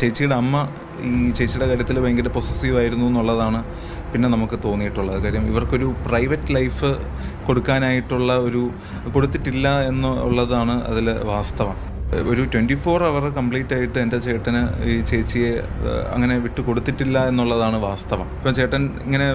ചേച്ചിയുടെ അമ്മ ഈ ചേച്ചിയുടെ കാര്യത്തിൽ ഭയങ്കര പൊസസീവ് ആയിരുന്നു എന്നുള്ളതാണ് പിന്നെ നമുക്ക് തോന്നിയിട്ടുള്ളത്. കാര്യം ഇവർക്കൊരു പ്രൈവറ്റ് ലൈഫ് കൊടുക്കാനായിട്ടുള്ള ഒരു കൊടുത്തിട്ടില്ല എന്നുള്ളതാണ് അതിൽ വാസ്തവം. ഒരു ട്വന്റി ഫോർ അവർ കംപ്ലീറ്റ് ആയിട്ട് എന്റെ ചേട്ടന് ഈ ചേച്ചിയെ അങ്ങനെ വിട്ടു കൊടുത്തിട്ടില്ല എന്നുള്ളതാണ് വാസ്തവം. ഇപ്പം ചേട്ടൻ ഇങ്ങനെ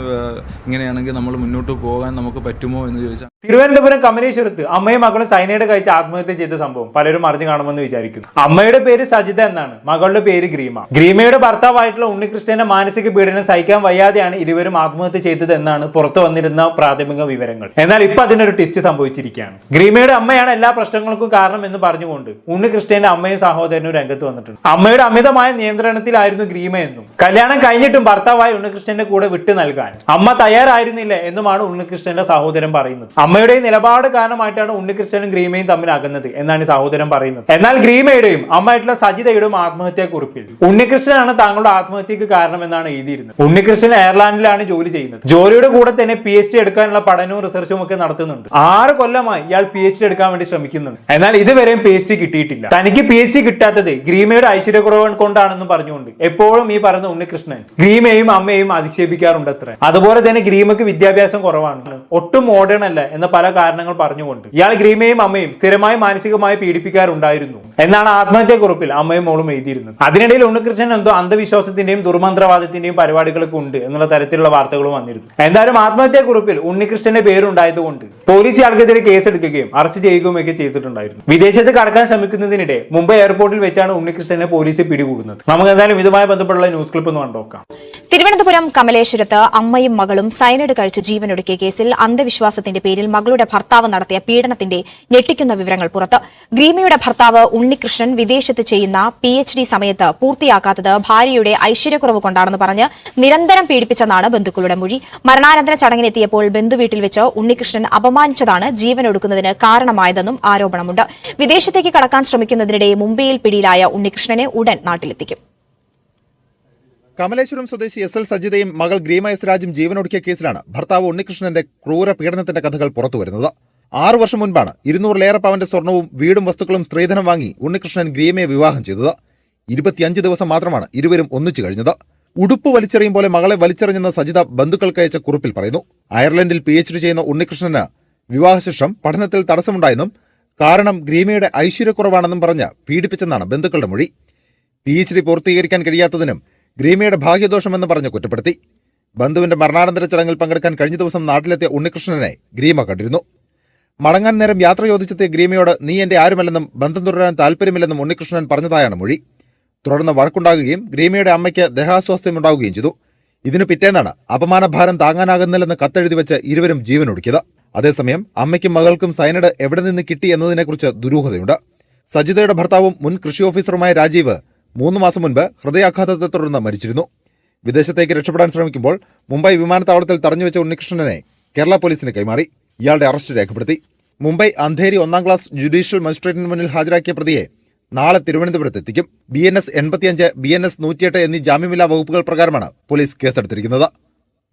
ഇങ്ങനെയാണെങ്കിൽ നമ്മൾ മുന്നോട്ട് പോകാൻ നമുക്ക് പറ്റുമോ എന്ന് ചോദിച്ചാൽ തിരുവനന്തപുരം കമലേശ്വരത്ത് അമ്മയും മകളും സൈനയുടെ കഴിച്ച് ആത്മഹത്യ ചെയ്ത സംഭവം പലരും അറിഞ്ഞു കാണുമെന്ന് വിചാരിക്കുന്നു. അമ്മയുടെ പേര് സജിത എന്നാണ് മകളുടെ പേര് ഗ്രീമ. ഗ്രീമയുടെ ഭർത്താവായിട്ടുള്ള ഉണ്ണികൃഷ്ണന്റെ മാനസിക പീഡനം സഹിക്കാൻ വയ്യാതെയാണ് ഇരുവരും ആത്മഹത്യ ചെയ്തത് എന്നാണ് പുറത്തു വന്നിരുന്ന പ്രാഥമിക വിവരങ്ങൾ. എന്നാൽ ഇപ്പൊ അതിനൊരു ട്വിസ്റ്റ് സംഭവിച്ചിരിക്കുകയാണ്. ഗ്രീമയുടെ അമ്മയാണ് എല്ലാ പ്രശ്നങ്ങൾക്കും കാരണം എന്ന് പറഞ്ഞുകൊണ്ട് ഉണ്ണികൃഷ്ണന്റെ അമ്മയും സഹോദരനും രംഗത്ത് വന്നിട്ടുണ്ട്. അമ്മയുടെ അമിതമായ നിയന്ത്രണത്തിലായിരുന്നു ഗ്രീമ എന്നും. കല്യാണം കഴിഞ്ഞിട്ടും ഭർത്താവായ ഉണ്ണികൃഷ്ണന്റെ കൂടെ വിട്ടു നൽകാൻ. അമ്മ തയ്യാറായിരുന്നില്ല എന്നുമാണ് ഉണ്ണികൃഷ്ണന്റെ സഹോദരൻ പറയുന്നത്. അമ്മയുടെ നിലപാട് കാരണമായിട്ടാണ് ഉണ്ണികൃഷ്ണനും ഗ്രീമയും തമ്മിൽ അകന്നത് എന്നാണ് സഹോദരൻ പറയുന്നത്. എന്നാൽ ഗ്രീമയുടെയും അമ്മയായിട്ടുള്ള സജിതയുടെയും ആത്മഹത്യാ കുറിപ്പിൽ ഉണ്ണികൃഷ്ണനാണ് താങ്കളുടെ ആത്മഹത്യക്ക് കാരണം എന്നാണ് എഴുതിയിരുന്നത്. ഉണ്ണികൃഷ്ണൻ എയർലാൻഡിലാണ് ജോലി ചെയ്യുന്നത്. ജോലിയുടെ കൂടെ തന്നെ പി എച്ച് ഡി എടുക്കാനുള്ള പഠനവും റിസർച്ചും ഒക്കെ നടത്തുന്നുണ്ട്. ആറ് കൊല്ലമായി ഇയാൾ പി എച്ച് ഡി എടുക്കാൻ വേണ്ടി ശ്രമിക്കുന്നുണ്ട്. എന്നാൽ ഇതുവരെയും പി എച്ച് ഡി കിട്ടിയിട്ടില്ല. തനിക്ക് പി എച്ച് ഡി കിട്ടാത്തത് ഗ്രീമയുടെ ഐശ്വര്യക്കുറവ് കൊണ്ടാണെന്നും പറഞ്ഞുകൊണ്ട്. എപ്പോഴും ഈ പറയുന്ന ഉണ്ണികൃഷ്ണൻ ഗ്രീമയും അമ്മയും അധിക്ഷേപിക്കാറുണ്ട് അത്ര. അതുപോലെ തന്നെ ഗ്രീമയ്ക്ക് വിദ്യാഭ്യാസം കുറവാണ്. ഒട്ടും മോഡേൺ അല്ല എന്ന പല കാരണങ്ങൾ പറഞ്ഞുകൊണ്ട് ഇയാൾ ഗ്രീമയും അമ്മയും സ്ഥിരമായി മാനസികമായി പീഡിപ്പിക്കാറുണ്ടായിരുന്നു എന്നാണ് ആത്മഹത്യാക്കുറിപ്പിൽ അമ്മയും മോളും എഴുതിയിരുന്നത്. അതിനിടയിൽ ഉണ്ണികൃഷ്ണൻ എന്തോ അന്ധവിശ്വാസത്തിന്റെയും ദുർമന്ത്രവാദത്തിന്റെയും പരിപാടികളൊക്കെ ഉണ്ട് എന്നുള്ള തരത്തിലുള്ള വാർത്തകളും വന്നിരുന്നു. എന്തായാലും ആത്മഹത്യാക്കുറിപ്പിൽ ഉണ്ണികൃഷ്ണന്റെ പേരുണ്ടായതുകൊണ്ട് പോലീസ് ഇയാൾക്കെതിരെ കേസെടുക്കുകയും അറസ്റ്റ് ചെയ്യുകയും ഒക്കെ ചെയ്തിട്ടുണ്ടായിരുന്നു. വിദേശത്ത് കടക്കാൻ ശ്രമിക്കുന്നതിനിടെ മുംബൈ എയർപോർട്ടിൽ വെച്ചാണ് ഉണ്ണികൃഷ്ണനെ പോലീസ് പിടികൂടുന്നത്. നമുക്ക് എന്തായാലും ഇതുമായി ബന്ധപ്പെട്ടുള്ള ന്യൂസ് ക്ലിപ്പ് ഒന്ന് കണ്ടോക്കാം. തിരുവനന്തപുരം കമലേശ്വരത്ത് അമ്മയും മകളും സയനൈഡ് കഴിച്ച് ജീവനൊടുക്കിയ കേസിൽ അന്ധവിശ്വാസത്തിന്റെ പേരിൽ മകളുടെ ഭർത്താവ് നടത്തിയ പീഡനത്തിന്റെ ഞെട്ടിക്കുന്ന വിവരങ്ങൾ പുറത്ത്. ഗ്രീമയുടെ ഭർത്താവ് ഉണ്ണികൃഷ്ണൻ വിദേശത്ത് ചെയ്യുന്ന പി എച്ച് ഡി സമയത്ത് പൂർത്തിയാക്കാത്തത് ഭാര്യയുടെ ഐശ്വര്യക്കുറവ് കൊണ്ടാണെന്ന് പറഞ്ഞ് നിരന്തരം പീഡിപ്പിച്ചെന്നാണ് ബന്ധുക്കളുടെ മൊഴി. മരണാനന്തര ചടങ്ങിനെത്തിയപ്പോൾ ബന്ധുവീട്ടിൽ വെച്ച് ഉണ്ണികൃഷ്ണൻ അപമാനിച്ചതാണ് ജീവനൊടുക്കുന്നതിന് കാരണമായതെന്നും ആരോപണമുണ്ട്. വിദേശത്തേക്ക് കടക്കാൻ ശ്രമിക്കുന്നതിനിടെ മുംബൈയിൽ പിടിയിലായ ഉണ്ണികൃഷ്ണനെ ഉടൻ നാട്ടിലെത്തിക്കും. കമലേശ്വരം സ്വദേശി എസ് എൽ സജിതയും മകൾ ഗ്രീമ എസ് രാജും ജീവനൊടുക്കിയ കേസിലാണ് ഭർത്താവ് ഉണ്ണികൃഷ്ണന്റെ ക്രൂര പീഡനത്തിന്റെ കഥകൾ പുറത്തുവരുന്നത്. ആറു വർഷം മുൻപാണ് ഇരുന്നൂറിലേറെ പവന്റെ സ്വർണവും വീടും വസ്തുക്കളും സ്ത്രീധനം വാങ്ങി ഉണ്ണികൃഷ്ണൻ ഗ്രീമയെ വിവാഹം ചെയ്തത്. ഇരുപത്തിയഞ്ച് ദിവസം മാത്രമാണ് ഇരുവരും ഒന്നിച്ചു കഴിഞ്ഞത്. ഉടുപ്പ് വലിച്ചെറിയും പോലെ മകളെ വലിച്ചെറിഞ്ഞെന്ന് സജിത ബന്ധുക്കൾക്ക് അയച്ച കുറിപ്പിൽ പറയുന്നു. അയർലൻഡിൽ പി എച്ച് ഡി ചെയ്യുന്ന ഉണ്ണികൃഷ്ണന് വിവാഹശേഷം പഠനത്തിൽ തടസ്സമുണ്ടായെന്നും കാരണം ഗ്രീമയുടെ ഐശ്വര്യക്കുറവാണെന്നും പറഞ്ഞ് പീഡിപ്പിച്ചെന്നാണ് ബന്ധുക്കളുടെ മൊഴി. പി എച്ച് ഡി പൂർത്തീകരിക്കാൻ കഴിയാത്തതിനും ഗ്രീമയുടെ ഭാഗ്യദോഷമെന്ന് പറഞ്ഞ് കുറ്റപ്പെടുത്തി. ബന്ധുവിന്റെ മരണാനന്തര ചടങ്ങിൽ പങ്കെടുക്കാൻ കഴിഞ്ഞ ദിവസം നാട്ടിലെത്തിയ ഉണ്ണികൃഷ്ണനെ ഗ്രീമ കണ്ടിരുന്നു. മടങ്ങാൻ നേരം യാത്ര ചോദിച്ചെത്തിയ ഗ്രീമയോട് നീ എന്റെ ആരുമല്ലെന്നും ബന്ധം തുടരാൻ താല്പര്യമില്ലെന്നും ഉണ്ണികൃഷ്ണൻ പറഞ്ഞതായാണ് മൊഴി. തുടർന്ന് വഴക്കുണ്ടാകുകയും ഗ്രീമയുടെ അമ്മയ്ക്ക് ദേഹാസ്വാസ്ഥ്യമുണ്ടാവുകയും ചെയ്തു. ഇതിനു പിറ്റേന്നാണ് അപമാനഭാരം താങ്ങാനാകുന്നില്ലെന്ന് കത്തെഴുതി വെച്ച് ഇരുവരും ജീവനൊടുക്കിയത്. അതേസമയം അമ്മയ്ക്കും മകൾക്കും സയനഡ് എവിടെ നിന്ന് കിട്ടി എന്നതിനെക്കുറിച്ച് ദുരൂഹതയുണ്ട്. സജിതയുടെ ഭർത്താവും മുൻ കൃഷി ഓഫീസറുമായ രാജീവ് മൂന്ന് മാസം മുൻപ് ഹൃദയാഘാതത്തെ തുടർന്ന് മരിച്ചിരുന്നു. വിദേശത്തേക്ക് രക്ഷപ്പെടാൻ ശ്രമിക്കുമ്പോൾ മുംബൈ വിമാനത്താവളത്തിൽ തടഞ്ഞുവെച്ച ഉണ്ണികൃഷ്ണനെ കേരള പോലീസിന് കൈമാറി. ഇയാളുടെ അറസ്റ്റ് രേഖപ്പെടുത്തി. മുംബൈ അന്ധേരി ഒന്നാം ക്ലാസ് ജുഡീഷ്യൽ മജിസ്ട്രേറ്റിന് മുന്നിൽ ഹാജരാക്കിയ പ്രതിയെ നാളെ തിരുവനന്തപുരത്ത് എത്തിക്കും. ബി എൻ എസ് എൺപത്തിയഞ്ച് ബി എൻ എസ് നൂറ്റിയെട്ട് എന്നീ ജാമ്യമില്ലാ വകുപ്പുകൾ പ്രകാരമാണ് പോലീസ് കേസെടുത്തിരിക്കുന്നത്.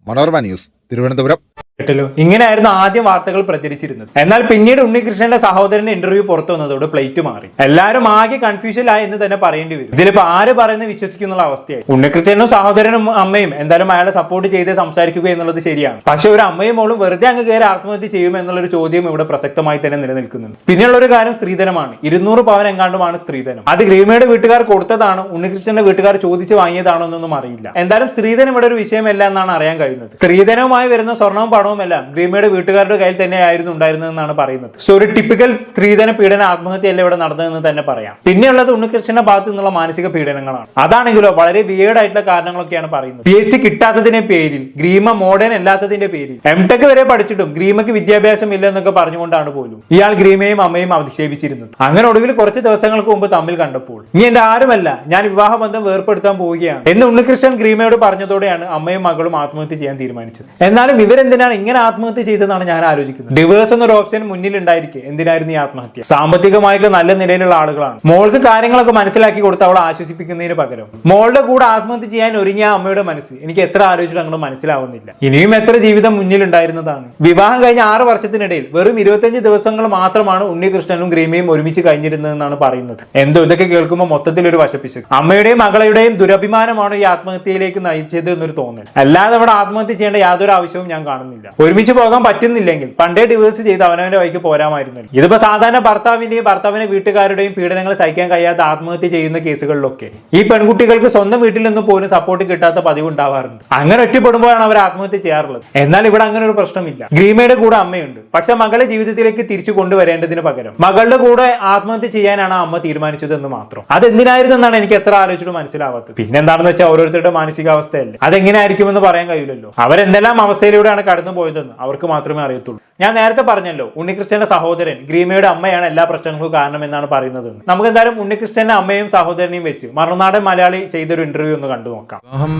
മനോരമ ന്യൂസ് തിരുവനന്തപുരം. കേട്ടല്ലോ? ഇങ്ങനെയായിരുന്നു ആദ്യം വാർത്തകൾ പ്രചരിച്ചിരുന്നത്. എന്നാൽ പിന്നീട് ഉണ്ണികൃഷ്ണന്റെ സഹോദരന്റെ ഇന്റർവ്യൂ പുറത്തു വന്നതോടെ പ്ലേറ്റ് മാറി. എല്ലാവരും ആകെ കൺഫ്യൂഷനിലായി എന്ന് തന്നെ പറയേണ്ടി വരും. ഇതിലിപ്പോ ആര് പറയുന്നത് വിശ്വസിക്കുന്നുള്ള അവസ്ഥയായി. ഉണ്ണികൃഷ്ണനും സഹോദരനും അമ്മയും എന്തായാലും അയാളെ സപ്പോർട്ട് ചെയ്ത് സംസാരിക്കുക എന്നുള്ളത് ശരിയാണ്. പക്ഷെ ഒരു അമ്മയും മോളും വെറുതെ അങ്ങ് കയറി ആത്മഹത്യ ചെയ്യും എന്നുള്ളൊരു ചോദ്യം ഇവിടെ പ്രസക്തമായി തന്നെ നിലനിൽക്കുന്നുണ്ട്. പിന്നെയുള്ള ഒരു കാര്യം സ്ത്രീധനമാണ്. ഇരുന്നൂറ് പവൻ എങ്ങാണ്ടുമാണ് സ്ത്രീധനം. അത് ഗ്രീമയുടെ വീട്ടുകാർ കൊടുത്തതാണോ ഉണ്ണികൃഷ്ണന്റെ വീട്ടുകാർ ചോദിച്ചു വാങ്ങിയതാണോ എന്നൊന്നും അറിയില്ല. എന്തായാലും സ്ത്രീധനം ഇവിടെ ഒരു വിഷയമല്ല എന്നാണ് അറിയാൻ കഴിയുന്നത്. സ്ത്രീധനവുമായി വരുന്ന സ്വർണവും പണവും എല്ലാം ഗ്രീമയുടെ വീട്ടുകാരുടെ കയ്യിൽ തന്നെയായിരുന്നു ഉണ്ടായിരുന്നതെന്നാണ് പറയുന്നത്. സോ ഒരു ടിപ്പിക്കൽ സ്ത്രീധന പീഡന ആത്മഹത്യയല്ല ഇവിടെ നടന്നതെന്ന് തന്നെ പറയാം. പിന്നെയുള്ളത് ഉണ്ണികൃഷ്ണന്റെ ഭാഗത്തു നിന്നുള്ള മാനസിക പീഡനങ്ങളാണ്. അതാണെങ്കിലോ വളരെ വിയേഡ് ആയിട്ടുള്ള കാരണങ്ങളൊക്കെയാണ് പറയുന്നത്. പി എച്ച് ഡി കിട്ടാത്തതിന്റെ പേരിൽ ഗ്രീമ മോഡേൺ അല്ലാത്തതിന്റെ പേരിൽ. എം ടെക് വരെ പഠിച്ചിട്ടും ഗ്രീമയ്ക്ക് വിദ്യാഭ്യാസം ഇല്ല എന്നൊക്കെ പറഞ്ഞുകൊണ്ടാണ് പോലും ഇയാൾ ഗ്രീമയും അമ്മയും അധിക്ഷേപിച്ചിരുന്നത്. അങ്ങനെ ഒടുവിൽ കുറച്ച് ദിവസങ്ങൾക്ക് മുമ്പ് തമ്മിൽ കണ്ടപ്പോൾ നീ എന്റെ ആരുമല്ല ഞാൻ വിവാഹബന്ധം വേർപ്പെടുത്താൻ പോവുകയാണ് എന്ന് ഉണ്ണികൃഷ്ണൻ ഗ്രീമയോട് പറഞ്ഞതോടെയാണ് അമ്മയും മകളും ആത്മഹത്യ ചെയ്യാൻ തീരുമാനിച്ചത്. എന്നാലും ഇവരെന്തിനാണ് എന്തിനാണ് ഇങ്ങനെ ആത്മഹത്യ ചെയ്തതെന്നാണ് ഞാൻ ആലോചിക്കുന്നത്. ഡിവേഴ്സ് എന്നൊരു ഓപ്ഷൻ മുന്നിൽ ഉണ്ടായിരിക്കെ. എന്തിനായിരുന്നു ഈ ആത്മഹത്യ? സാമ്പത്തികമായിട്ട് നല്ല നിലയിലുള്ള ആളുകളാണ്. മോൾക്ക് കാര്യങ്ങളൊക്കെ മനസ്സിലാക്കി കൊടുത്ത് അവളെ ആശ്വസിപ്പിക്കുന്നതിന് പകരം. മോളുടെ കൂടെ ആത്മഹത്യ ചെയ്യാൻ ഒരുങ്ങിയ അമ്മയുടെ മനസ്സ്. എനിക്ക് എത്ര ആലോചിച്ചിട്ട് അങ്ങോട്ട് മനസ്സിലാവുന്നില്ല. ഇനിയും എത്ര ജീവിതം മുന്നിൽ ഉണ്ടായിരുന്നതാണ് വിവാഹം കഴിഞ്ഞ ആറ് വർഷത്തിനിടയിൽ വെറും ഇരുപത്തഞ്ച് ദിവസങ്ങൾ മാത്രമാണ് ഉണ്ണികൃഷ്ണനും ഗ്രീമയും ഒരുമിച്ച് കഴിഞ്ഞിരുന്നതെന്നാണ് പറയുന്നത്. എന്തോ ഇതൊക്കെ കേൾക്കുമ്പോൾ മൊത്തത്തിൽ ഒരു വശപ്പിച്ച് അമ്മയുടെയും മകളുടെയും ദുരഭിമാനമാണ് ഈ ആത്മഹത്യയിലേക്ക് നയിച്ചത് എന്നൊരു തോന്നൽ. അല്ലാതെ അവിടെ ആത്മഹത്യ ചെയ്യേണ്ട യാതൊരു ആവശ്യവും ഞാൻ കാണുന്നില്ല. ഒരുമിച്ച് പോകാൻ പറ്റുന്നില്ലെങ്കിൽ പണ്ടേ ഡിവേഴ്സ് ചെയ്ത് അവനവന്റെ വഴിക്ക് പോരാമായിരുന്നല്ലോ. ഇതിപ്പോ സാധാരണ ഭർത്താവിന്റെയും ഭർത്താവിന്റെ വീട്ടുകാരുടെയും പീഡനങ്ങൾ സഹിക്കാൻ കഴിയാത്ത ആത്മഹത്യ ചെയ്യുന്ന കേസുകളിലൊക്കെ ഈ പെൺകുട്ടികൾക്ക് സ്വന്തം വീട്ടിൽ നിന്ന് പോലും സപ്പോർട്ട് കിട്ടാത്ത പതിവ് ഉണ്ടാവാറുണ്ട്. അങ്ങനെ ഒറ്റപ്പെടുമ്പോഴാണ് അവർ ആത്മഹത്യ ചെയ്യാറുള്ളത്. എന്നാൽ ഇവിടെ അങ്ങനെ ഒരു പ്രശ്നമില്ല. ഗ്രീമയുടെ കൂടെ അമ്മയുണ്ട്. പക്ഷെ മകളെ ജീവിതത്തിലേക്ക് തിരിച്ചു കൊണ്ടുവരേണ്ടതിന് പകരം മകളുടെ കൂടെ ആത്മഹത്യ ചെയ്യാനാണ് അമ്മ തീരുമാനിച്ചത് എന്ന് മാത്രം. അത് എന്തിനായിരുന്നു എന്നാണ് എനിക്ക് എത്ര ആലോചിച്ചിട്ട് മനസ്സിലാവാത്തത്. പിന്നെ എന്താണെന്ന് വെച്ചാൽ ഓരോരുത്തരുടെ മാനസികാവസ്ഥയല്ലേ. അതെങ്ങനെയായിരിക്കുമെന്ന് പറയാൻ കഴിയില്ലല്ലോ. അവരെന്തെല്ലാം അവസ്ഥയിലൂടെയാണ് കടന്നു പോയതെന്ന് അവർക്ക് മാത്രമേ അറിയത്തുള്ളൂ. ഞാൻ നേരത്തെ പറഞ്ഞല്ലോ ഉണ്ണികൃഷ്ണന്റെ സഹോദരൻ ഗ്രീമയുടെ അമ്മയാണ് എല്ലാ പ്രശ്നങ്ങൾക്കും കാരണം എന്നാണ് പറയുന്നത് നമുക്ക് എന്തായാലും ഉണ്ണികൃഷ്ണന്റെ അമ്മയും സഹോദരനെയും വെച്ച് മറുനാടൻ മലയാളി ചെയ്തൊരു ഇന്റർവ്യൂ ഒന്ന് കണ്ടു നോക്കാം. വിവാഹം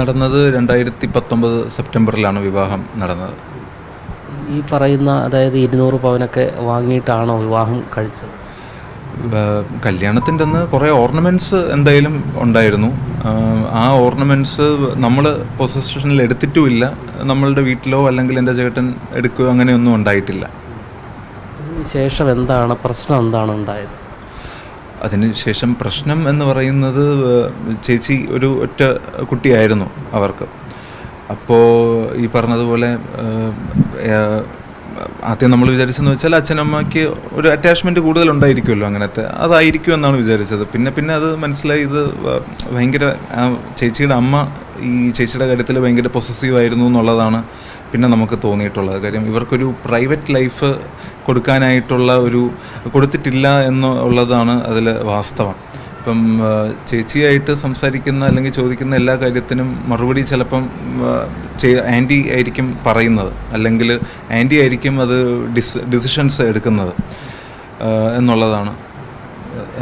നടന്നത് രണ്ടായിരത്തി പത്തൊമ്പത് സെപ്റ്റംബറിലാണ് വിവാഹം നടന്നത്. ഈ പറയുന്ന അതായത് ഇരുന്നൂറ് പവനൊക്കെ വാങ്ങിയിട്ടാണോ വിവാഹം കഴിച്ചത്? കല്യാണത്തിന്റെ അന്ന് കുറേ ഓർണമെന്റ്സ് എന്തായാലും ഉണ്ടായിരുന്നു. ആ, ഓർണമെന്റ്സ് നമ്മൾ പൊസിഷനിൽ എടുത്തിട്ടുമില്ല. നമ്മളുടെ വീട്ടിലോ അല്ലെങ്കിൽ എന്റെ ചേട്ടൻ എടുക്കുകയോ അങ്ങനെയൊന്നും ഉണ്ടായിട്ടില്ല. ശേഷം എന്താണ് പ്രശ്നം എന്താണ് ഉണ്ടായത്? അതിന് ശേഷം പ്രശ്നം എന്ന് പറയുന്നത് ചേച്ചി ഒരു ഒറ്റ കുട്ടിയായിരുന്നു അവർക്ക്. അപ്പോൾ ഈ പറഞ്ഞതുപോലെ ആദ്യം നമ്മൾ വിചാരിച്ചെന്ന് വെച്ചാൽ അച്ഛനമ്മയ്ക്ക് ഒരു അറ്റാച്ച്മെന്റ് കൂടുതൽ ഉണ്ടായിരിക്കുമല്ലോ അങ്ങനത്തെ. അതായിരിക്കും എന്നാണ് വിചാരിച്ചത്. പിന്നെ പിന്നെ അത് മനസ്സിലായി ഇത് ഭയങ്കര ചേച്ചിയുടെ അമ്മ ഈ ചേച്ചിയുടെ കാര്യത്തിൽ ഭയങ്കര പൊസസീവ് ആയിരുന്നു എന്നുള്ളതാണ് പിന്നെ നമുക്ക് തോന്നിയിട്ടുള്ളത്. കാര്യം ഇവർക്കൊരു പ്രൈവറ്റ് ലൈഫ് കൊടുക്കാനായിട്ടുള്ള ഒരു കൊടുത്തിട്ടില്ല എന്നുള്ളതാണ് അതിൽ വാസ്തവം. ഇപ്പം ചേച്ചിയായിട്ട് സംസാരിക്കുന്ന അല്ലെങ്കിൽ ചോദിക്കുന്ന എല്ലാ കാര്യത്തിനും മറുപടി ചിലപ്പം ആന്റി ആയിരിക്കും പറയുന്നത്. അല്ലെങ്കിൽ ആന്റി ആയിരിക്കും അത് ഡിസ് ഡിസിഷൻസ് എടുക്കുന്നത് എന്നുള്ളതാണ്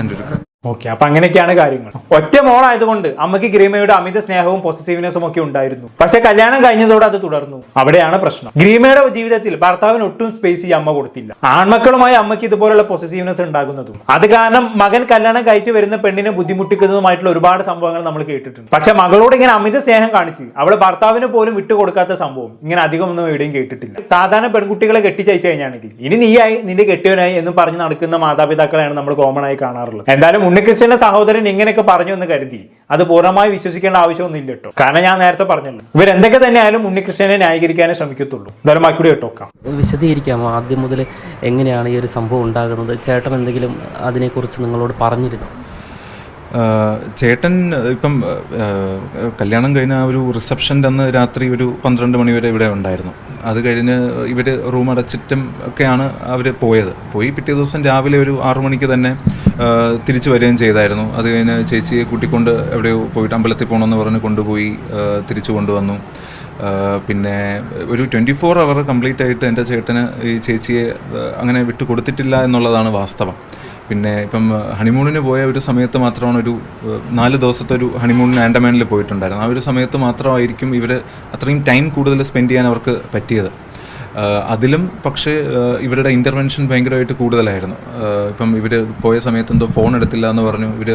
എന്റെ ഒരു ഓക്കെ അപ്പൊ അങ്ങനെയൊക്കെയാണ് കാര്യങ്ങൾ. ഒറ്റ മോളായതുകൊണ്ട് അമ്മയ്ക്ക് ഗ്രീമയുടെ അമിത സ്നേഹവും പൊസസീവ്നെസ്സും ഒക്കെ ഉണ്ടായിരുന്നു. പക്ഷെ കല്യാണം കഴിഞ്ഞതോടെ അത് തുടർന്നു. അവിടെയാണ് പ്രശ്നം. ഗ്രീമയുടെ ജീവിതത്തിൽ ഭർത്താവിന് ഒട്ടും സ്പേസ് ഈ അമ്മ കൊടുത്തില്ല. ആൺമക്കളുമായി അമ്മയ്ക്ക് ഇതുപോലുള്ള പോസിറ്റീവ്നെസ് ഉണ്ടാകുന്നതും. അത് കാരണം മകൻ കല്യാണം കഴിച്ചു വരുന്ന പെണ്ണിനെ ബുദ്ധിമുട്ടിക്കുന്നതുമായിട്ടുള്ള ഒരുപാട് സംഭവങ്ങൾ നമ്മൾ കേട്ടിട്ടുണ്ട്. പക്ഷെ മകളോട് ഇങ്ങനെ അമിത സ്നേഹം കാണിച്ച് അവൾ ഭർത്താവിന് പോലും വിട്ടുകൊടുക്കാത്ത സംഭവം ഇങ്ങനെ അധികം ഒന്നും എവിടെയും കേട്ടിട്ടില്ല. സാധാരണ പെൺകുട്ടികളെ കെട്ടിച്ചയച്ചു കഴിഞ്ഞാണെങ്കിൽ ഇനി നീയായി നിന്റെ കെട്ടിയവനായി എന്ന് പറഞ്ഞ് നടക്കുന്ന മാതാപിതാക്കളെയാണ് നമ്മൾ കോമൺ ആയി കാണാറുള്ളത്. എന്തായാലും ഉണ്ണികൃഷ്ണന്റെ സഹോദരൻ ഇങ്ങനെയൊക്കെ പറഞ്ഞു എന്ന് കരുതി. അത് പൂർണമായി വിശ്വസിക്കേണ്ട ആവശ്യമൊന്നും ഇല്ല കേട്ടോ. കാരണം ഞാൻ നേരത്തെ പറഞ്ഞല്ലോ. ഇവർ ഇവരെന്തൊക്കെ തന്നെയായാലും ഉണ്ണികൃഷ്ണനെ ന്യായീകരിക്കാനേ ശ്രമിക്കത്തുള്ളൂ. എന്തായാലും ബാക്കി കേട്ടോക്കാം വിശദീകരിക്കാമോ? ആദ്യം മുതൽ എങ്ങനെയാണ് ഈ ഒരു സംഭവം ഉണ്ടാകുന്നത്? ചേട്ടൻ എന്തെങ്കിലും അതിനെക്കുറിച്ച് നിങ്ങളോട് പറഞ്ഞിരുന്നു? ചേട്ടൻ ഇപ്പം കല്യാണം കഴിഞ്ഞ ആ ഒരു റിസപ്ഷന്റെ അന്ന് രാത്രി ഒരു പന്ത്രണ്ട് മണിവരെ ഇവിടെ ഉണ്ടായിരുന്നു. അത് കഴിഞ്ഞ് ഇവർ റൂം അടച്ചിട്ടും ഒക്കെയാണ് അവർ പോയത്. പോയി പിറ്റേ ദിവസം രാവിലെ ഒരു ആറു മണിക്ക് തന്നെ തിരിച്ചു വരികയും ചെയ്തായിരുന്നു. അത് കഴിഞ്ഞ് ചേച്ചിയെ കൂട്ടിക്കൊണ്ട് എവിടെയോ പോയിട്ട് അമ്പലത്തിൽ പോകണമെന്ന് പറഞ്ഞ് കൊണ്ടുപോയി തിരിച്ചു കൊണ്ടുവന്നു. പിന്നെ ഒരു ട്വന്റി ഫോർ അവർ കംപ്ലീറ്റ് ആയിട്ട് എന്റെ ചേട്ടന് ഈ ചേച്ചിയെ അങ്ങനെ വിട്ടു കൊടുത്തിട്ടില്ല എന്നുള്ളതാണ് വാസ്തവം. പിന്നെ ഇപ്പം ഹണിമൂണിന് പോയ ഒരു സമയത്ത് മാത്രമാണ് ഒരു നാല് ദിവസത്തെ ഒരു ഹണിമൂണിന് ആൻഡമാനിൽ പോയിട്ടുണ്ടായിരുന്നു ആ ഒരു സമയത്ത് മാത്രമായിരിക്കും ഇവർ അത്രയും ടൈം കൂടുതൽ സ്പെൻഡ് ചെയ്യാൻ അവർക്ക് പറ്റിയത്. അതിലും പക്ഷേ ഇവരുടെ ഇന്റർവെൻഷൻ ഭയങ്കരമായിട്ട് കൂടുതലായിരുന്നു. ഇപ്പം ഇവർ പോയ സമയത്ത് എന്തോ ഫോൺ എടുത്തില്ല എന്ന് പറഞ്ഞു. ഇവർ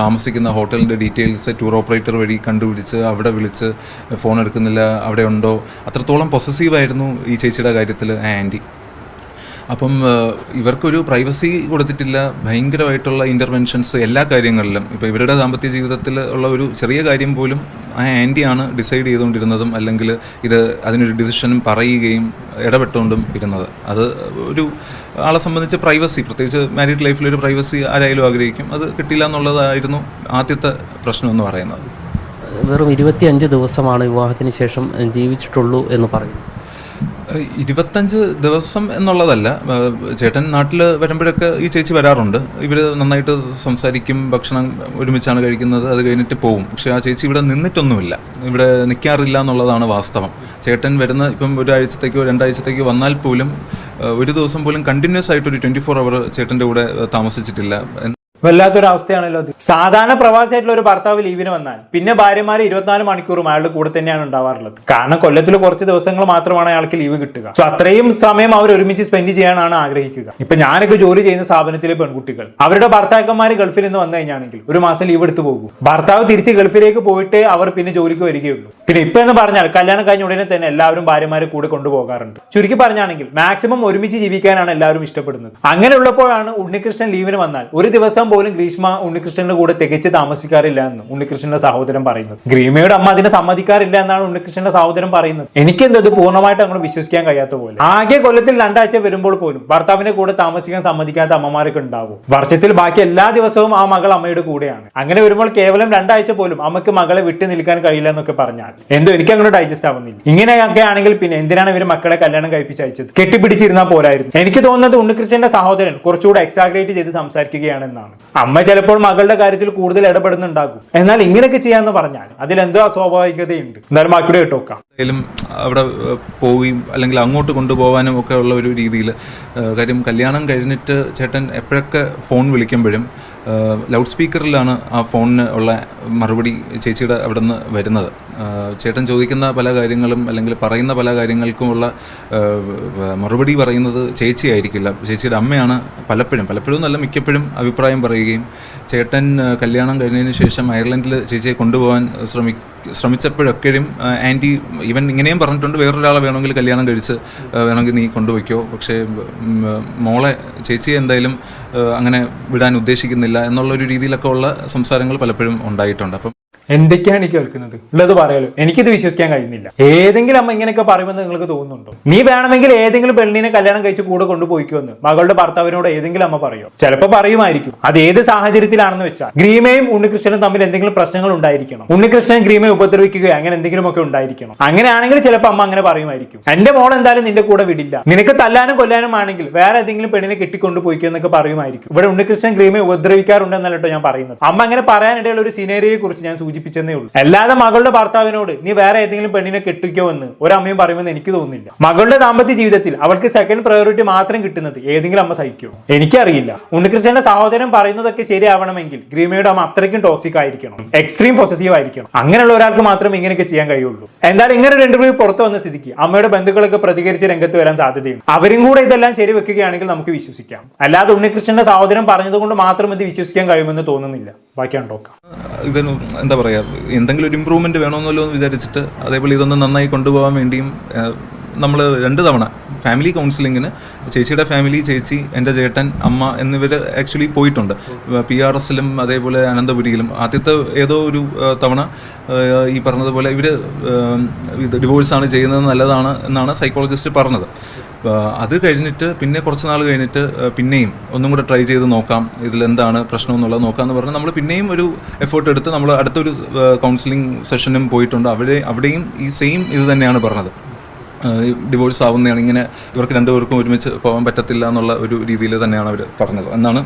താമസിക്കുന്ന ഹോട്ടലിന്റെ ഡീറ്റെയിൽസ് ടൂർ ഓപ്പറേറ്റർ വഴി കണ്ടുപിടിച്ച് അവിടെ വിളിച്ച് ഫോൺ എടുക്കുന്നില്ല അവിടെ ഉണ്ടോ? അത്രത്തോളം പൊസസീവായിരുന്നു ഈ ചേച്ചിയുടെ കാര്യത്തിൽ ആന്റി. അപ്പം ഇവർക്കൊരു പ്രൈവസി കൊടുത്തിട്ടില്ല. ഭയങ്കരമായിട്ടുള്ള ഇന്റർവെൻഷൻസ് എല്ലാ കാര്യങ്ങളിലും. ഇപ്പോൾ ഇവരുടെ ദാമ്പത്യ ജീവിതത്തിൽ ഉള്ള ഒരു ചെറിയ കാര്യം പോലും ആ ആന്റിയാണ് ഡിസൈഡ് ചെയ്തുകൊണ്ടിരുന്നതും അല്ലെങ്കിൽ ഇത് അതിനൊരു ഡിസിഷനും പറയുകയും ഇടപെട്ടുകൊണ്ടും ഇരുന്നത്. അത് ഒരു ആളെ സംബന്ധിച്ച് പ്രൈവസി പ്രത്യേകിച്ച് മാരീഡ് ലൈഫിൽ ഒരു പ്രൈവസി ആരായാലും ആഗ്രഹിക്കും. അത് കിട്ടില്ല എന്നുള്ളതായിരുന്നു ആദ്യത്തെ പ്രശ്നം എന്ന് പറയുന്നത്. വെറും ഇരുപത്തിയഞ്ച് ദിവസമാണ് വിവാഹത്തിന് ശേഷം ജീവിച്ചിട്ടുള്ളൂ എന്ന് പറയുന്നു. ഏഹ് ഇരുപത്തഞ്ച് ദിവസം എന്നുള്ളതല്ല. ചേട്ടൻ നാട്ടിൽ വരുമ്പോഴൊക്കെ ഈ ചേച്ചി വരാറുണ്ട്. ഇവർ നന്നായിട്ട് സംസാരിക്കും ഭക്ഷണം ഒരുമിച്ചാണ് കഴിക്കുന്നത് അത് കഴിഞ്ഞിട്ട് പോവും. പക്ഷേ ആ ചേച്ചി ഇവിടെ നിന്നിട്ടൊന്നുമില്ല. ഇവിടെ നിൽക്കാറില്ല എന്നുള്ളതാണ് വാസ്തവം. ചേട്ടൻ വരുന്ന ഇപ്പം ഒരാഴ്ചത്തേക്കോ രണ്ടാഴ്ചത്തേക്കോ വന്നാൽ പോലും ഒരു ദിവസം പോലും കണ്ടിന്യൂസ് ആയിട്ട് ഒരു ട്വന്റി ഫോർ അവർ ചേട്ടന്റെ കൂടെ താമസിച്ചിട്ടില്ല. വല്ലാത്തൊരു അവസ്ഥയാണല്ലോ അത്. സാധാരണ പ്രവാസിയായിട്ടുള്ള ഒരു ഭർത്താവ് ലീവിന് വന്നാൽ പിന്നെ ഭാര്യമാർ ഇരുപത്തിനാല് മണിക്കൂറും അയാളുടെ കൂടെ തന്നെയാണ് ഉണ്ടാവാറുള്ളത്. കാരണം കൊല്ലത്തിൽ കുറച്ച് ദിവസങ്ങൾ മാത്രമാണ് അയാൾക്ക് ലീവ് കിട്ടുക. സോ അത്രയും സമയം അവർ ഒരുമിച്ച് സ്പെൻഡ് ചെയ്യാനാണ് ആഗ്രഹിക്കുക. ഇപ്പൊ ഞാനൊക്കെ ജോലി ചെയ്യുന്ന സ്ഥാപനത്തിലെ പെൺകുട്ടികൾ. അവരുടെ ഭർത്താക്കന്മാർ ഗൾഫിൽ നിന്ന് വന്നു കഴിഞ്ഞാണെങ്കിൽ ഒരു മാസം ലീവ് എടുത്തു പോകും. ഭർത്താവ് തിരിച്ച് ഗൾഫിലേക്ക് പോയിട്ട് അവർ പിന്നെ ജോലിക്ക് വരികയുള്ളൂ. പിന്നെ ഇപ്പൊ എന്ന് പറഞ്ഞാൽ കല്യാണം കഴിഞ്ഞ ഉടനെ തന്നെ എല്ലാവരും ഭാര്യമാരെ കൂടെ കൊണ്ടുപോകാറുണ്ട്. ചുരുക്കി പറഞ്ഞാണെങ്കിൽ മാക്സിമം ഒരുമിച്ച് ജീവിക്കാനാണ് എല്ലാവരും ഇഷ്ടപ്പെടുന്നത്. അങ്ങനെയുള്ളപ്പോഴാണ് ഉണ്ണികൃഷ്ണൻ ലീവിന് വന്നാൽ ഒരു ദിവസം പോലും ഗ്രീഷ്മ ഉണ്ണികൃഷ്ണന്റെ കൂടെ തികച്ച് താമസിക്കാറില്ല എന്ന് ഉണ്ണികൃഷ്ണന്റെ സഹോദരൻ പറയുന്നത് ഗ്രീമയുടെ അമ്മ അതിനെ സമ്മതിക്കാറില്ല എന്നാണ് ഉണ്ണികൃഷ്ണന്റെ സഹോദരൻ പറയുന്നത്. എനിക്കെന്തോ ഇത് പൂർണമായിട്ട് അങ്ങോട്ട് വിശ്വസിക്കാൻ കഴിയാത്ത പോലെ. ആകെ കൊല്ലത്തിൽ രണ്ടാഴ്ച വരുമ്പോൾ പോലും ഭർത്താവിനെ കൂടെ താമസിക്കാൻ സമ്മതിക്കാത്ത അമ്മമാരൊക്കെ ഉണ്ടാവും. വർഷത്തിൽ ബാക്കി എല്ലാ ദിവസവും ആ മകൾ അമ്മയുടെ കൂടെയാണ്. അങ്ങനെ വരുമ്പോൾ കേവലം രണ്ടാഴ്ച പോലും അമ്മയ്ക്ക് മകളെ വിട്ടു നിൽക്കാൻ കഴിയില്ല എന്നൊക്കെ പറഞ്ഞാൽ. എന്തോ എനിക്ക് അങ്ങോട്ട് ഡൈജസ്റ്റ് ആവുന്നില്ല. ഇങ്ങനെയൊക്കെ ആണെങ്കിൽ പിന്നെ എന്തിനാണ് ഇവർ മക്കളെ കല്യാണം കഴിപ്പിച്ച് അയച്ചത്? കെട്ടിപ്പിടിച്ചിരുന്നാൽ പോരായിരുന്നു. എനിക്ക് തോന്നുന്നത് ഉണ്ണികൃഷ്ണന്റെ സഹോദരൻ കുറച്ചുകൂടെ എക്സാഗ്രേറ്റ് ചെയ്ത് സംസാരിക്കുകയാണെന്നാണ്. അമ്മ ചിലപ്പോൾ മകളുടെ കാര്യത്തിൽ കൂടുതൽ ഇടപെടുന്നുണ്ടാകും. എന്നാൽ ഇങ്ങനെയൊക്കെ ചെയ്യാന്ന് പറഞ്ഞാൽ അതിലെന്തോ അസ്വാഭാവികതയുണ്ട്. എന്തായാലും ബാക്കിയുടെ എന്തായാലും അവിടെ പോയി അല്ലെങ്കിൽ അങ്ങോട്ട് കൊണ്ടുപോകാനും ഒക്കെ ഉള്ള ഒരു രീതിയിൽ കാര്യം കല്യാണം കഴിഞ്ഞിട്ട് ചേട്ടൻ എപ്പോഴൊക്കെ ഫോൺ വിളിക്കുമ്പോഴും ലൗഡ് സ്പീക്കറിലാണ് ആ ഫോണിന് ഉള്ള മറുപടി ചേച്ചിയുടെ അവിടെ നിന്ന് വരുന്നത്. ചേട്ടൻ ചോദിക്കുന്ന പല കാര്യങ്ങളും അല്ലെങ്കിൽ പറയുന്ന പല കാര്യങ്ങൾക്കുമുള്ള മറുപടി പറയുന്നത് ചേച്ചിയായിരിക്കില്ല ചേച്ചിയുടെ അമ്മയാണ് പലപ്പോഴും പലപ്പോഴും നല്ല മിക്കപ്പോഴും അഭിപ്രായം പറയുകയും ചേട്ടൻ കല്യാണം കഴിഞ്ഞതിന് ശേഷം അയർലൻഡിൽ ചേച്ചിയെ കൊണ്ടുപോകാൻ ശ്രമി ശ്രമിച്ചപ്പോഴൊക്കെയും ആന്റി ഈവൻ ഇങ്ങനെയും പറഞ്ഞിട്ടുണ്ട് വേറൊരാളെ വേണമെങ്കിൽ കല്യാണം കഴിച്ച് വേണമെങ്കിൽ നീ കൊണ്ടുപോയിക്കോ. പക്ഷേ മോളെ ചേച്ചിയെ എന്തായാലും അങ്ങനെ വിടാൻ ഉദ്ദേശിക്കുന്നില്ല എന്നുള്ളൊരു രീതിയിലൊക്കെ ഉള്ള സംസാരങ്ങൾ പലപ്പോഴും ഉണ്ടായിട്ടുണ്ട്. അപ്പം എന്തൊക്കെയാണ് ഈ കേൾക്കുന്നത്? ഉള്ളത് പറയാലോ. എനിക്കിത് വിശ്വസിക്കാൻ കഴിയുന്നില്ല. ഏതെങ്കിലും അമ്മ ഇങ്ങനെയൊക്കെ പറയുമെന്ന് നിങ്ങൾക്ക് തോന്നുന്നുണ്ടോ? നീ വേണമെങ്കിൽ ഏതെങ്കിലും പെണ്ണിനെ കല്യാണം കഴിച്ച് കൂടെ കൊണ്ടുപോയിക്കുമെന്ന് മകളുടെ ഭർത്താവിനോട് ഏതെങ്കിലും അമ്മ പറയോ? ചിലപ്പോ പറയുമായിരിക്കും. അത് ഏത് സാഹചര്യത്തിലാണെന്ന് വെച്ചാൽ ഗ്രീമയും ഉണ്ണികൃഷ്ണനും തമ്മിൽ എന്തെങ്കിലും പ്രശ്നങ്ങൾ ഉണ്ടായിരിക്കണം. ഉണ്ണികൃഷ്ണൻ ഗ്രീമയെ ഉപദ്രവിക്കുകയോ അങ്ങനെ എന്തെങ്കിലും ഒക്കെ ഉണ്ടായിരിക്കണം. അങ്ങനെയാണെങ്കിൽ ചിലപ്പോൾ അമ്മ അങ്ങനെ പറയുമായിരിക്കും. എന്റെ മോൾ എന്തായാലും നിന്റെ കൂടെ വിടില്ല. നിനക്ക് തല്ലാനും കൊല്ലാനും ആണെങ്കിൽ വേറെ ഏതെങ്കിലും പെണ്ണിനെ കെട്ടിക്കൊണ്ട് പോയിക്കുമെന്നൊക്കെ പറയുമായിരിക്കും. ഇവിടെ ഉണ്ണികൃഷ്ണൻ ഗ്രീമയെ ഉപദ്രവിക്കാറുണ്ടെന്നല്ലോ ഞാൻ പറയുന്നത്. അമ്മ അങ്ങനെ പറയാനിടയുള്ള ഒരു സിനേറിയെ കുറിച്ച് ഞാൻ സൂചിപ്പിച്ചെന്നേ ഉള്ളൂ. അല്ലാതെ മകളുടെ ഭർത്താവിനോട് നീ വേറെ ഏതെങ്കിലും പെണ്ണിനെ കെട്ടിക്കോ എന്ന് ഒരമ്മയും പറയുമെന്ന് എനിക്ക് തോന്നുന്നില്ല. മകളുടെ ദാമ്പത്യ ജീവിതത്തിൽ അവൾക്ക് സെക്കൻഡ് പ്രയോറിറ്റി മാത്രം കിട്ടുന്നത് ഏതെങ്കിലും അമ്മ സഹിക്കുമോ? എനിക്കറിയില്ല. ഉണ്ണികൃഷ്ണന്റെ സഹോദരൻ പറയുന്നതൊക്കെ ശരിയാവണമെങ്കിൽ ഗ്രീമയുടെ അമ്മ അത്രയ്ക്കും ടോക്സിക് ആയിരിക്കണം. എക്സ്ട്രീം പൊസസീവ് ആയിരിക്കണം. അങ്ങനെയുള്ള ഒരാൾക്ക് മാത്രമേ ഇങ്ങനെയൊക്കെ ചെയ്യാൻ കഴിയുള്ളൂ. എന്തായാലും ഇങ്ങനെ ഒരു ഇന്റർവ്യൂ പുറത്തു വന്ന സ്ഥിതിക്ക് അമ്മയുടെ ബന്ധുക്കളൊക്കെ പ്രതികരിച്ച് രംഗത്ത് വരാൻ സാധ്യതയുണ്ട്. അവരും കൂടെ ഇതെല്ലാം ശരി വെക്കുകയാണെങ്കിൽ നമുക്ക് വിശ്വസിക്കാം. അല്ലാതെ ഉണ്ണികൃഷ്ണന്റെ സഹോദരൻ പറഞ്ഞതുകൊണ്ട് മാത്രം ഇത് വിശ്വസിക്കാൻ കഴിയുമെന്ന് തോന്നുന്നില്ല. ബാക്കിയാണ് ടോക്കാം എന്താ പറയുക എന്തെങ്കിലും ഒരു ഇമ്പ്രൂവ്മെന്റ് വേണമെന്നല്ലോ എന്ന് വിചാരിച്ചിട്ട് അതേപോലെ ഇതൊന്ന് നന്നായി കൊണ്ടുപോകാൻ വേണ്ടിയും നമ്മൾ രണ്ട് തവണ ഫാമിലി കൗൺസിലിങ്ങിന് ചേച്ചിയുടെ ഫാമിലി ചേച്ചി എന്റെ ചേട്ടൻ അമ്മ എന്നിവർ ആക്ച്വലി പോയിട്ടുണ്ട്. പി ആർ എസിലും അതേപോലെ അനന്തപുരിയിലും. ആദ്യത്തെ ഏതോ ഒരു തവണ ഈ പറഞ്ഞതുപോലെ ഇവർ ഇത് ഡിവോഴ്സാണ് ചെയ്യുന്നത് നല്ലതാണ് എന്നാണ് സൈക്കോളജിസ്റ്റ് പറഞ്ഞത്. അത് കഴിഞ്ഞിട്ട് പിന്നെ കുറച്ച് നാൾ കഴിഞ്ഞിട്ട് പിന്നെയും ഒന്നും കൂടെ ട്രൈ ചെയ്ത് നോക്കാം ഇതിലെന്താണ് പ്രശ്നം എന്നുള്ളത് നോക്കാം എന്ന് പറഞ്ഞ് നമ്മൾ പിന്നെയും ഒരു എഫേർട്ട് എടുത്ത് നമ്മൾ അടുത്തൊരു കൗൺസിലിംഗ് സെഷനും പോയിട്ടുണ്ട്. അവിടെ അവിടെയും ഈ സെയിം ഇത് തന്നെയാണ് പറഞ്ഞത്. ഡിവോഴ്സ് ആവുന്നതാണ് ഇങ്ങനെ ഇവർക്ക് രണ്ടുപേർക്കും ഒരുമിച്ച് പോകാൻ പറ്റത്തില്ല എന്നുള്ള ഒരു രീതിയിൽ തന്നെയാണ് അവർ പറഞ്ഞത്. എന്നാണ്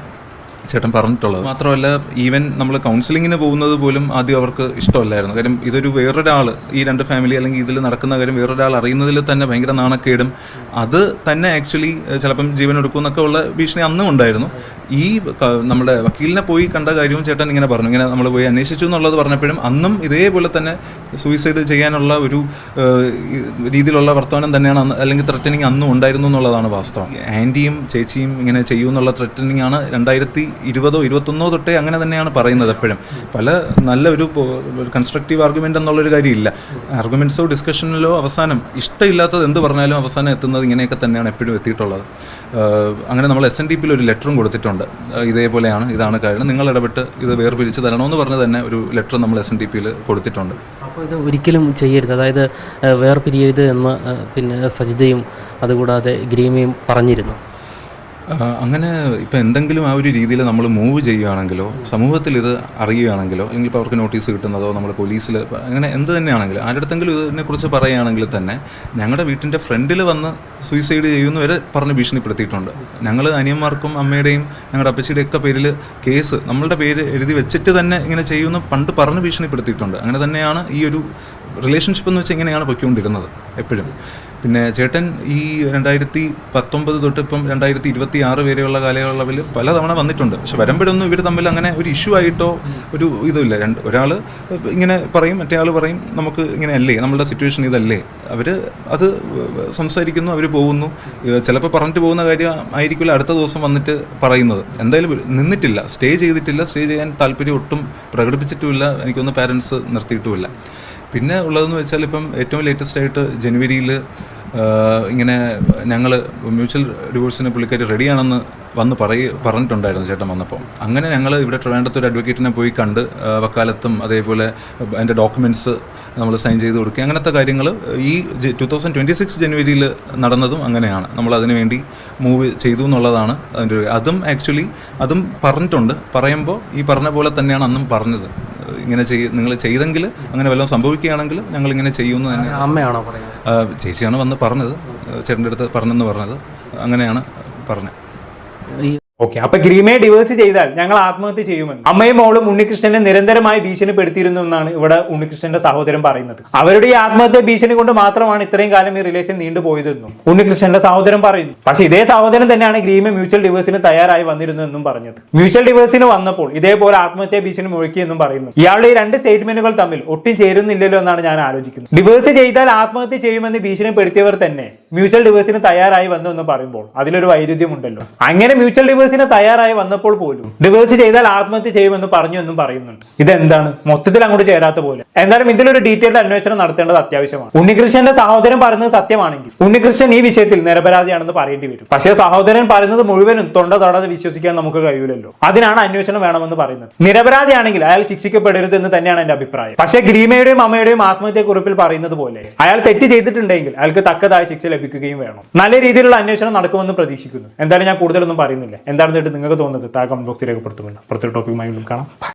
ചേട്ടൻ പറഞ്ഞിട്ടുള്ളത്. മാത്രമല്ല ഈവൻ നമ്മൾ കൗൺസിലിങ്ങിന് പോകുന്നത് പോലും ആദ്യം അവർക്ക് ഇഷ്ടമല്ലായിരുന്നു. കാര്യം ഇതൊരു വേറൊരാൾ ഈ രണ്ട് ഫാമിലി അല്ലെങ്കിൽ ഇതിൽ നടക്കുന്ന കാര്യം വേറൊരാൾ അറിയുന്നതിൽ തന്നെ ഭയങ്കര നാണക്കേടും. അത് തന്നെ ആക്ച്വലി ചിലപ്പം ജീവൻ എടുക്കും ഉള്ള ഭീഷണി അന്നും ഉണ്ടായിരുന്നു. ഈ നമ്മുടെ വക്കീലിനെ പോയി കണ്ട കാര്യവും ചേട്ടൻ ഇങ്ങനെ പറഞ്ഞു. ഇങ്ങനെ നമ്മൾ പോയി അന്വേഷിച്ചു എന്നുള്ളത് പറഞ്ഞപ്പോഴും അന്നും ഇതേപോലെ തന്നെ സൂയിസൈഡ് ചെയ്യാനുള്ള ഒരു രീതിയിലുള്ള വർത്തമാനം തന്നെയാണ് അല്ലെങ്കിൽ ത്രെറ്റനിങ് അന്നും ഉണ്ടായിരുന്നു എന്നുള്ളതാണ് വാസ്തവം. ആന്റിയും ചേച്ചിയും ഇങ്ങനെ ചെയ്യൂ എന്നുള്ള ത്രെറ്റനിങ് ആണ് രണ്ടായിരത്തി ഇരുപതോ ഇരുപത്തൊന്നോ തൊട്ടേ അങ്ങനെ തന്നെയാണ് പറയുന്നത് എപ്പോഴും. പല നല്ല ഒരു കൺസ്ട്രക്റ്റീവ് ആർഗ്യുമെന്റ് എന്നുള്ളൊരു കാര്യമില്ല. ആർഗ്യുമെന്റ്സോ ഡിസ്കഷനിലോ അവസാനം ഇഷ്ടമില്ലാത്തത് എന്ത് പറഞ്ഞാലും അവസാനം എത്തുന്നത് ഇങ്ങനെയൊക്കെ തന്നെയാണ് എപ്പോഴും എത്തിയിട്ടുള്ളത്. അങ്ങനെ നമ്മൾ എസ് എൻ ഡി പിയിൽ ഒരു ലെറ്ററും കൊടുത്തിട്ടുണ്ട്. ഏഹ്, ഇതേപോലെയാണ് ഇതാണ് കാര്യം. നിങ്ങൾ ഇടപെട്ട് ഇത് വേർപിരിച്ച് തരണമെന്ന് പറഞ്ഞ് തന്നെ ഒരു ലെറ്റർ നമ്മൾ എസ് എൻ ഡി പിയിൽ കൊടുത്തിട്ടുണ്ട്. അപ്പോൾ ഇത് ഒരിക്കലും ചെയ്യരുത്. അതായത് വേർപിരിയരുത് എന്ന് പിന്നെ സജിതയും അതുകൂടാതെ ഗ്രീമയും പറഞ്ഞിരുന്നു. അങ്ങനെ ഇപ്പം എന്തെങ്കിലും ആ ഒരു രീതിയിൽ നമ്മൾ മൂവ് ചെയ്യുകയാണെങ്കിലോ സമൂഹത്തിൽ ഇത് അറിയുകയാണെങ്കിലോ അല്ലെങ്കിൽ ഇപ്പോൾ അവർക്ക് നോട്ടീസ് കിട്ടുന്നതോ നമ്മൾ പോലീസിൽ അങ്ങനെ എന്ത് തന്നെയാണെങ്കിലും ആരുടെത്തെങ്കിലും ഇതിനെക്കുറിച്ച് പറയുകയാണെങ്കിൽ തന്നെ ഞങ്ങളുടെ വീട്ടിന്റെ ഫ്രണ്ടിൽ വന്ന് സൂയിസൈഡ് ചെയ്യുന്നു വരെ പറഞ്ഞ് ഭീഷണിപ്പെടുത്തിയിട്ടുണ്ട്. ഞങ്ങൾ അനിയന്മാർക്കും അമ്മയുടെയും ഞങ്ങളുടെ അപ്പച്ചിയുടെ ഒക്കെ പേരിൽ കേസ് നമ്മളുടെ പേര് എഴുതി വെച്ചിട്ട് തന്നെ ഇങ്ങനെ ചെയ്യുമെന്ന് പണ്ട് പറഞ്ഞ് ഭീഷണിപ്പെടുത്തിയിട്ടുണ്ട്. അങ്ങനെ തന്നെയാണ് ഈ ഒരു റിലേഷൻഷിപ്പ് എന്ന് വെച്ചാൽ ഇങ്ങനെയാണ് പൊയ്ക്കൊണ്ടിരുന്നത് എപ്പോഴും. പിന്നെ ചേട്ടൻ ഈ രണ്ടായിരത്തി പത്തൊമ്പത് തൊട്ട് ഇപ്പം രണ്ടായിരത്തി ഇരുപത്തി ആറ് വരെയുള്ള കാലയളവിൽ പലതവണ വന്നിട്ടുണ്ട്. പക്ഷെ വരുമ്പോഴൊന്നും ഇവർ തമ്മിൽ അങ്ങനെ ഒരു ഇഷ്യൂ ആയിട്ടോ ഒരു ഇതുമില്ല. രണ്ട് ഒരാൾ ഇങ്ങനെ പറയും മറ്റേ ആൾ പറയും നമുക്ക് ഇങ്ങനെ അല്ലേ? നമ്മളുടെ സിറ്റുവേഷൻ ഇതല്ലേ? അവർ അത് സംസാരിക്കുന്നു അവർ പോകുന്നു. ചിലപ്പോൾ പറഞ്ഞിട്ട് പോകുന്ന കാര്യം ആയിരിക്കില്ല അടുത്ത ദിവസം വന്നിട്ട് പറയുന്നത്. എന്തായാലും നിന്നിട്ടില്ല. സ്റ്റേ ചെയ്തിട്ടില്ല. സ്റ്റേ ചെയ്യാൻ താല്പര്യം ഒട്ടും പ്രകടിപ്പിച്ചിട്ടുമില്ല. എനിക്കൊന്ന് പാരൻസ് നിർത്തിയിട്ടുമില്ല. പിന്നെ ഉള്ളതെന്ന് വെച്ചാൽ ഇപ്പം ഏറ്റവും ലേറ്റസ്റ്റ് ആയിട്ട് ജനുവരിയിൽ ഇങ്ങനെ ഞങ്ങൾ മ്യൂച്വൽ ഡിവോഴ്സിന് പുള്ളിക്കാരി റെഡിയാണെന്ന് വന്ന് പറയ പറഞ്ഞിട്ടുണ്ടായിരുന്നു ചേട്ടൻ വന്നപ്പോൾ അങ്ങനെ ഞങ്ങൾ ഇവിടെ ട്രിവാൻഡ്രത്ത് ഒരു അഡ്വക്കേറ്റിനെ പോയി കണ്ട് വക്കാലത്തും അതേപോലെ അതിന്റെ ഡോക്യുമെന്റ്സ് നമ്മൾ സൈൻ ചെയ്ത് കൊടുക്കുക. അങ്ങനത്തെ കാര്യങ്ങൾ ഈ ടു തൗസൻഡ് ട്വന്റി സിക്സ് ജനുവരിയിൽ നടന്നതും അങ്ങനെയാണ്. നമ്മൾ അതിനു വേണ്ടി മൂവ് ചെയ്തു എന്നുള്ളതാണ് അതിന്റെ അതും ആക്ച്വലി അതും പറഞ്ഞിട്ടുണ്ട്. പറയുമ്പോൾ ഈ പറഞ്ഞ പോലെ തന്നെയാണ് അന്നും പറഞ്ഞത്. ഇങ്ങനെ ചെയ് നിങ്ങൾ ചെയ്തെങ്കിൽ അങ്ങനെ വല്ലതും സംഭവിക്കുകയാണെങ്കിൽ ഞങ്ങൾ ഇങ്ങനെ ചെയ്യുമെന്ന് തന്നെ അമ്മയാണോ പറയുന്നത്? ചേച്ചിയാണ് വന്ന് പറഞ്ഞത്. ചേട്ടന്റെ അടുത്ത് പറഞ്ഞെന്ന് പറഞ്ഞത്. അങ്ങനെയാണ് പറഞ്ഞത്. ഓക്കെ അപ്പൊ ഗ്രീമയെ ഡിവേഴ്സ് ചെയ്താൽ ഞങ്ങൾ ആത്മഹത്യ ചെയ്യുമെന്ന്. അമ്മയും മോളും ഉണ്ണികൃഷ്ണനെ നിരന്തരമായി ഭീഷണിപ്പെടുത്തിയിരുന്നു എന്നാണ് ഇവിടെ ഉണ്ണികൃഷ്ണന്റെ സഹോദരൻ പറയുന്നത്. അവരുടെ ഈ ആത്മഹത്യ ഭീഷണി കൊണ്ട് മാത്രമാണ് ഇത്രയും കാലം ഈ റിലേഷൻ നീണ്ടുപോയതെന്നും ഉണ്ണികൃഷ്ണന്റെ സഹോദരൻ പറയുന്നു. പക്ഷെ ഇതേ സഹോദരൻ തന്നെയാണ് ഗ്രീമ മ്യൂച്വൽ ഡിവേഴ്സിന് തയ്യാറായി വന്നിരുന്നു എന്നും പറഞ്ഞത്. മ്യൂച്വൽ ഡിവേഴ്സിന് വന്നപ്പോൾ ഇതേപോലെ ആത്മഹത്യ ഭീഷണി മുഴക്കിയെന്നും പറയുന്നു. ഇയാളുടെ ഈ രണ്ട് സ്റ്റേറ്റ്മെന്റുകൾ തമ്മിൽ ഒട്ടും ചേരുന്നില്ലല്ലോ എന്നാണ് ഞാൻ ആലോചിക്കുന്നത്. ഡിവേഴ്സ് ചെയ്താൽ ആത്മഹത്യ ചെയ്യുമെന്ന് ഭീഷണിപ്പെടുത്തിയവർ തന്നെ മ്യൂച്വൽ ഡിവേഴ്സിന് തയ്യാറായി വന്നു എന്ന് പറയുമ്പോൾ അതിലൊരു വൈരുദ്ധ്യമുണ്ടല്ലോ. അങ്ങനെ മ്യൂച്വൽ ഡിവേഴ്സിന് തയ്യാറായി വന്നപ്പോൾ പോലും ഡിവേഴ്സ് ചെയ്താൽ ആത്മഹത്യ ചെയ്യുമെന്ന് പറഞ്ഞു എന്നും പറയുന്നുണ്ട്. ഇതെന്താണ്? മൊത്തത്തിൽ അങ്ങോട്ട് ചേരാത്ത പോലെ. എന്തായാലും ഇതിലൊരു ഡീറ്റെയിൽഡ് അന്വേഷണം നടത്തേണ്ടത് അത്യാവശ്യമാണ്. ഉണ്ണികൃഷ്ണന്റെ സഹോദരൻ പറയുന്നത് സത്യമാണെങ്കിൽ ഉണ്ണികൃഷ്ണൻ ഈ വിഷയത്തിൽ നിരപരാധിയാണെന്ന് പറയേണ്ടി വരും. പക്ഷേ സഹോദരൻ പറയുന്നത് മുഴുവനും തൊണ്ട തൊടാതെ വിശ്വസിക്കാൻ നമുക്ക് കഴിയില്ലല്ലോ അതിനാണ് അന്വേഷണം വേണമെന്ന് പറയുന്നത്. നിരപരാധിയാണെങ്കിൽ അയാൾ ശിക്ഷിക്കപ്പെടരുത് എന്ന് തന്നെയാണ് എന്റെ അഭിപ്രായം. പക്ഷേ ഗ്രീമയുടെയും അമ്മയുടെയും ആത്മഹത്യ കുറിപ്പിൽ പറയുന്നത് പോലെ അയാൾ തെറ്റ് ചെയ്തിട്ടുണ്ടെങ്കിൽ അയാൾക്ക് തക്കതായ ശിക്ഷ ലഭിക്കുകയും വേണം. നല്ല രീതിയിലുള്ള അന്വേഷണം നടക്കുമെന്ന് പ്രതീക്ഷിക്കുന്നു. എന്തായാലും ഞാൻ കൂടുതലൊന്നും പറയുന്നില്ല. എന്താണെന്നിട്ട് നിങ്ങൾക്ക് തോന്നുന്നത് താ കമന്റ് ബോക്സിൽ രേഖപ്പെടുത്തുമല്ലോ പ്രത്യേക ടോപ്പിക്കുമായി കാണാം.